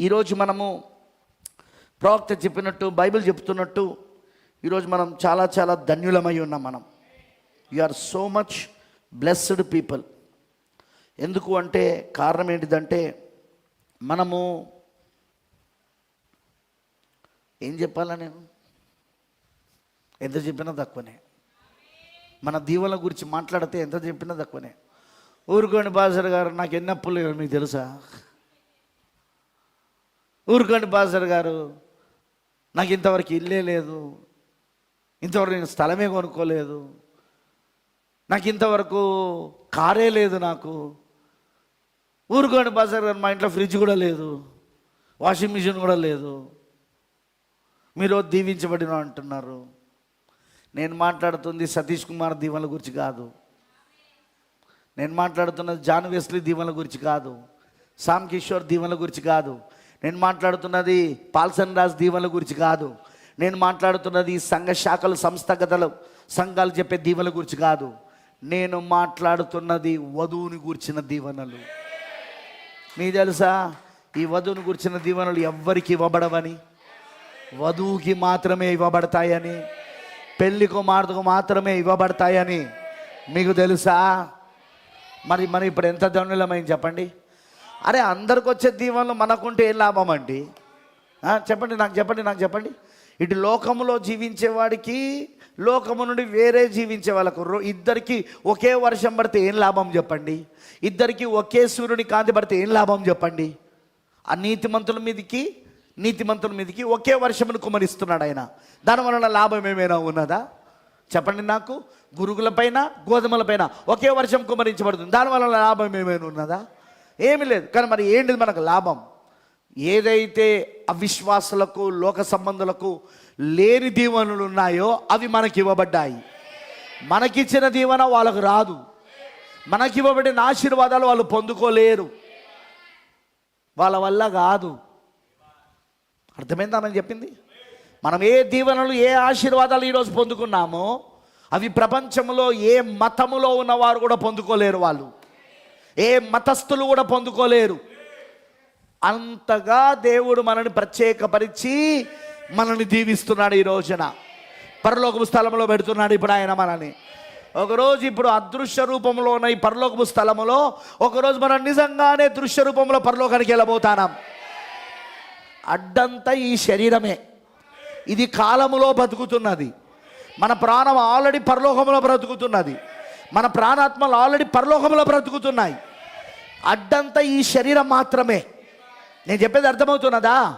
ఈరోజు మనము ప్రవక్త చెప్పినట్టు బైబిల్ చెప్తున్నట్టు ఈరోజు మనం చాలా చాలా ధన్యులమై ఉన్నాం మనం. You are so much blessed people ఎందుకు అంటే కారణం ఏంటిదంటే మనము ఏం చెప్పాలా నేను? ఎంత చెప్పినా తక్కువనే. మన దీవెనల గురించి మాట్లాడితే ఎంత చెప్పినా తక్కువనే. ఊరుకోండి బాసర్ గారు నాకు ఎన్ని అప్పులు మీకు తెలుసా? ఊరుకోండి బాజర్ గారు. నాకు ఇంతవరకు ఇల్లే లేదు. ఇంతవరకు నేను స్థలమే కొనుక్కోలేదు. నాకు ఇంతవరకు కారే లేదు నాకు. ఊరుకోండి బాజర్ గారు మా ఇంట్లో ఫ్రిడ్జ్ కూడా లేదు. వాషింగ్ మిషన్ కూడా లేదు. మీరు దీవించబడిన అంటున్నారు. నేను మాట్లాడుతుంది సతీష్ కుమార్ దీవెనల గురించి కాదు. నేను మాట్లాడుతున్నది జాన్ వెస్లీ దీవెనల గురించి కాదు. సామ్ కిషోర్ దీవెనల గురించి కాదు. నేను మాట్లాడుతున్నది పాల్సన్ రాజ్ దీవెనల గురించి కాదు. నేను మాట్లాడుతున్నది సంఘ శాఖలు సంస్థగతలు సంఘాలు చెప్పే దీవెనల గురించి కాదు. నేను మాట్లాడుతున్నది వధువుని గురించిన దీవెనలు. మీ తెలుసా? ఈ వధువుని గురించిన దీవెనలు ఎవ్వరికి ఇవ్వబడవని వధువుకి మాత్రమే ఇవ్వబడతాయని పెళ్ళి కుమార్తెకు మాత్రమే ఇవ్వబడతాయని మీకు తెలుసా? మరి మరి ఇప్పుడు ఎంత ధనులమైంది చెప్పండి. అరే అందరికి వచ్చే దీవెనలు మనకుంటే ఏం లాభం అండి? చెప్పండి నాకు చెప్పండి నాకు చెప్పండి. ఇటు లోకములో జీవించేవాడికి లోకము నుండి వేరే జీవించే వాళ్ళకు రో- ఇద్దరికి ఒకే వర్షం పడితే ఏం లాభం చెప్పండి? ఇద్దరికి ఒకే సూర్యుని కాంతి పడితే ఏం లాభం చెప్పండి? ఆ నీతిమంతుల మీదకి నీతిమంతుల మీదకి ఒకే వర్షమును కుమరిస్తున్నాడు ఆయన. దాని వలన లాభం ఏమైనా ఉన్నదా? చెప్పండి నాకు. గురుగులపైన గోధుమలపైన ఒకే వర్షం కుమరించబడుతుంది దాని వలన లాభం ఏమైనా ఉన్నదా? ఏమీ లేదు. కానీ మరి ఏంటిది మనకు లాభం? ఏదైతే అవిశ్వాసులకు లోక సంబంధులకు లేని దీవెనలు ఉన్నాయో అవి మనకి ఇవ్వబడ్డాయి. మనకిచ్చిన దీవెన వాళ్ళకు రాదు. మనకి ఇవ్వబడిన ఆశీర్వాదాలు వాళ్ళు పొందుకోలేరు. వాళ్ళ వల్ల కాదు. అర్థమైందా అని చెప్పింది? మనం ఏ దీవెనలు ఏ ఆశీర్వాదాలు ఈరోజు పొందుకున్నామో అవి ప్రపంచంలో ఏ మతములో ఉన్నవారు కూడా పొందుకోలేరు వాళ్ళు. ఏ మతస్థులు కూడా పొందుకోలేరు. అంతగా దేవుడు మనని ప్రత్యేకపరిచి మనల్ని దీవిస్తున్నాడు ఈ రోజున. పరలోకపు స్థలంలో పెడుతున్నాడు ఇప్పుడు ఆయన మనని ఒకరోజు ఇప్పుడు అదృశ్య రూపంలో ఉన్న ఈ పరలోకపు స్థలములో ఒకరోజు మనం నిజంగానే దృశ్య రూపంలో పరలోకానికి వెళ్ళబోతాం అడ్డంతా ఈ శరీరమే. ఇది కాలములో బతుకుతున్నది మన ప్రాణం ఆల్రెడీ పరలోకంలో బ్రతుకుతున్నది. మన ప్రాణాత్మలు ఆల్రెడీ పరలోకంలో బ్రతుకుతున్నాయి. అడ్డంతా ఈ శరీరం మాత్రమే. నేను చెప్పేది అర్థమవుతున్నదా?